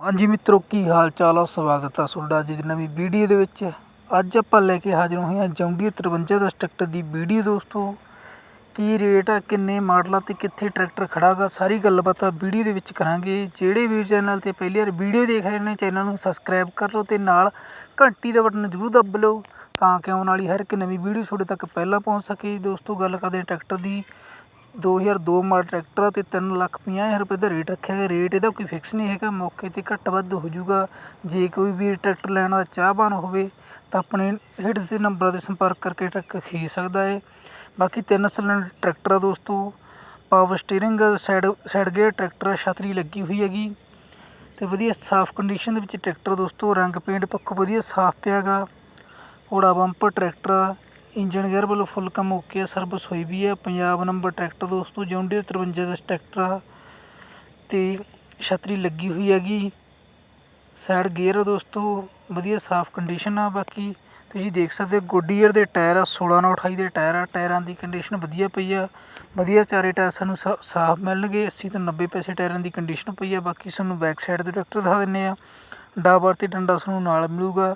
ਹਾਂਜੀ ਮਿੱਤਰੋ, ਕੀ ਹਾਲ ਚਾਲ ਆ? ਸਵਾਗਤ ਆ ਤੁਹਾਡਾ ਅੱਜ ਦੀ ਨਵੀਂ ਵੀਡੀਓ ਦੇ ਵਿੱਚ। ਅੱਜ ਆਪਾਂ ਲੈ ਕੇ ਹਾਜ਼ਰ ਹੋਏ ਹਾਂ ਜੌਂਡੀ 53 ਦਾ ਟਰੈਕਟਰ ਦੀ ਵੀਡੀਓ ਦੋਸਤੋ। ਕੀ ਰੇਟ ਆ, ਕਿੰਨੇ ਮਾਡਲਾਂ ਤੇ ਕਿੱਥੇ ਟਰੈਕਟਰ ਖੜਾਗਾ ਸਾਰੀ ਗੱਲਬਾਤ ਆ ਵੀਡੀਓ ਦੇ ਵਿੱਚ ਕਰਾਂਗੇ। ਜਿਹੜੇ ਵੀਰ ਚੈਨਲ ਤੇ ਪਹਿਲੀ ਵਾਰ ਵੀਡੀਓ ਦੇਖ ਰਹੇ ਨੇ, ਚੈਨਲ ਨੂੰ ਸਬਸਕ੍ਰਾਈਬ ਕਰ ਲਓ ਤੇ ਨਾਲ ਘੰਟੀ ਦਾ ਬਟਨ ਜ਼ਰੂਰ ਦੱਬ ਲਓ ਤਾਂ ਕਿ ਆਉਣ ਵਾਲੀ ਹਰ ਇੱਕ ਨਵੀਂ ਵੀਡੀਓ ਤੁਹਾਡੇ ਤੱਕ ਪਹਿਲਾਂ ਪਹੁੰਚ ਸਕੇ। ਦੋਸਤੋ, ਗੱਲ ਕਰਦੇ ਹਾਂ ਟਰੈਕਟਰ ਦੀ। 2002 ਮਾਡਲ ਟਰੈਕਟਰ ਅਤੇ ਤਿੰਨ ਲੱਖ ਪੰਜਾਹ ਹਜ਼ਾਰ ਰੁਪਏ ਦਾ ਰੇਟ ਰੱਖਿਆ ਗਿਆ। ਰੇਟ ਇਹਦਾ ਕੋਈ ਫਿਕਸ ਨਹੀਂ ਹੈਗਾ। ਮੌਕੇ ਤੇ ਘੱਟ ਵੱਧ ਹੋ ਜਾਊਗਾ। ਜੇ ਕੋਈ ਵੀ ਟਰੈਕਟਰ ਲੈਣ ਦਾ ਚਾਹਵਾਨ ਹੋਵੇ, ਤਾਂ ਆਪਣੇ ਹੇਠ ਦਿੱਤੇ ਨੰਬਰਾਂ ਤੇ ਸੰਪਰਕ ਕਰਕੇ ਟਰੈਕਟਰ ਖਰੀਦ ਸਕਦਾ ਹੈ। ਬਾਕੀ ਤਿੰਨ ਸਿਲੰਡਰ ਟਰੈਕਟਰ ਆ ਦੋਸਤੋ। Power steering side side gear tractor ਛਤਰੀ ਲੱਗੀ ਹੋਈ ਹੈਗੀ। ਅਤੇ ਵਧੀਆ ਸਾਫ਼ ਕੰਡੀਸ਼ਨ ਦੇ ਵਿੱਚ ਟਰੈਕਟਰ ਦੋਸਤੋ। ਰੰਗ ਪੇਂਟ ਪੱਖੋਂ ਵਧੀਆ ਸਾਫ਼ ਪਿਆ ਪਿਆਗਾ ਘੋੜਾ ਬੰਪਰ ਟਰੈਕਟਰ ਇੰਜਨ ਗੇਅਰ ਵੱਲੋਂ ਫੁੱਲ ਕੰਮ ਓਕੇ ਆ, ਸਰਵਿਸ ਹੋਈ ਵੀ ਆ। ਪੰਜਾਬ ਨੰਬਰ ਟਰੈਕਟਰ ਦੋਸਤੋ ਜੌਂਡੀਅਰ 53 ਦਾ ਟਰੈਕਟਰ ਆ। ਤੇ ਛਤਰੀ ਲੱਗੀ ਹੋਈ ਹੈਗੀ। ਸਾਈਡ ਗੇਅਰ ਆ ਦੋਸਤੋ, ਵਧੀਆ ਸਾਫ਼ ਕੰਡੀਸ਼ਨ ਆ। ਬਾਕੀ ਤੁਸੀਂ ਦੇਖ ਸਕਦੇ ਹੋ ਗੋਡੀਅਰ ਦੇ ਟਾਇਰ ਆ 16 ਨਾਲ 28 ਦੇ ਟਾਇਰ ਆ। ਟਾਇਰਾਂ ਦੀ ਕੰਡੀਸ਼ਨ ਵਧੀਆ ਪਈ ਆ। ਵਧੀਆ ਚਾਰੇ ਟਾਇਰ ਸਾਨੂੰ ਸਾ- ਸਾਫ਼ ਮਿਲਣਗੇ। 80 ਤੋਂ 90 ਪੈਸੇ ਟਾਇਰਾਂ ਦੀ ਕੰਡੀਸ਼ਨ ਪਈ ਆ। ਬਾਕੀ ਸਾਨੂੰ ਬੈਕ ਸਾਈਡ ਤੇ ਟਰੈਕਟਰ ਦਿਖਾ ਦਿੰਨੇ ਆ। ਡਾਬਰ ਤੇ ਡੰਡਾ ਸਾਨੂੰ ਨਾਲ ਮਿਲੂਗਾ।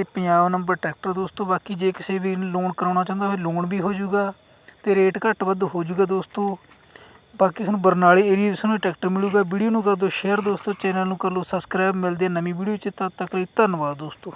ਅਤੇ ਪੰਜਾਹ ਨੰਬਰ ਟਰੈਕਟਰ ਦੋਸਤੋ, ਬਾਕੀ ਜੇ ਕਿਸੇ ਵੀ ਲੋਨ ਕਰਾਉਣਾ ਚਾਹੁੰਦਾ ਹੋਵੇ ਲੋਨ ਵੀ ਹੋ ਜਾਊਗਾ ਤੇ ਰੇਟ ਘੱਟ ਵੱਧ ਹੋ ਜਾਊਗਾ ਦੋਸਤੋ। ਬਾਕੀ ਤੁਹਾਨੂੰ ਬਰਨਾਲੇ ਏਰੀਏ ਵਿੱਚ ਤੁਹਾਨੂੰ ਟਰੈਕਟਰ ਮਿਲੂਗਾ। ਵੀਡੀਓ ਨੂੰ ਕਰ ਦਿਓ ਸ਼ੇਅਰ ਦੋਸਤੋ ਚੈਨਲ ਨੂੰ ਕਰ ਲਓ ਸਬਸਕ੍ਰਾਈਬ ਮਿਲਦੇ ਆ ਨਵੀਂ ਵੀਡੀਓ 'ਚ ਤਦ ਤੱਕ ਲਈ ਧੰਨਵਾਦ ਦੋਸਤੋ।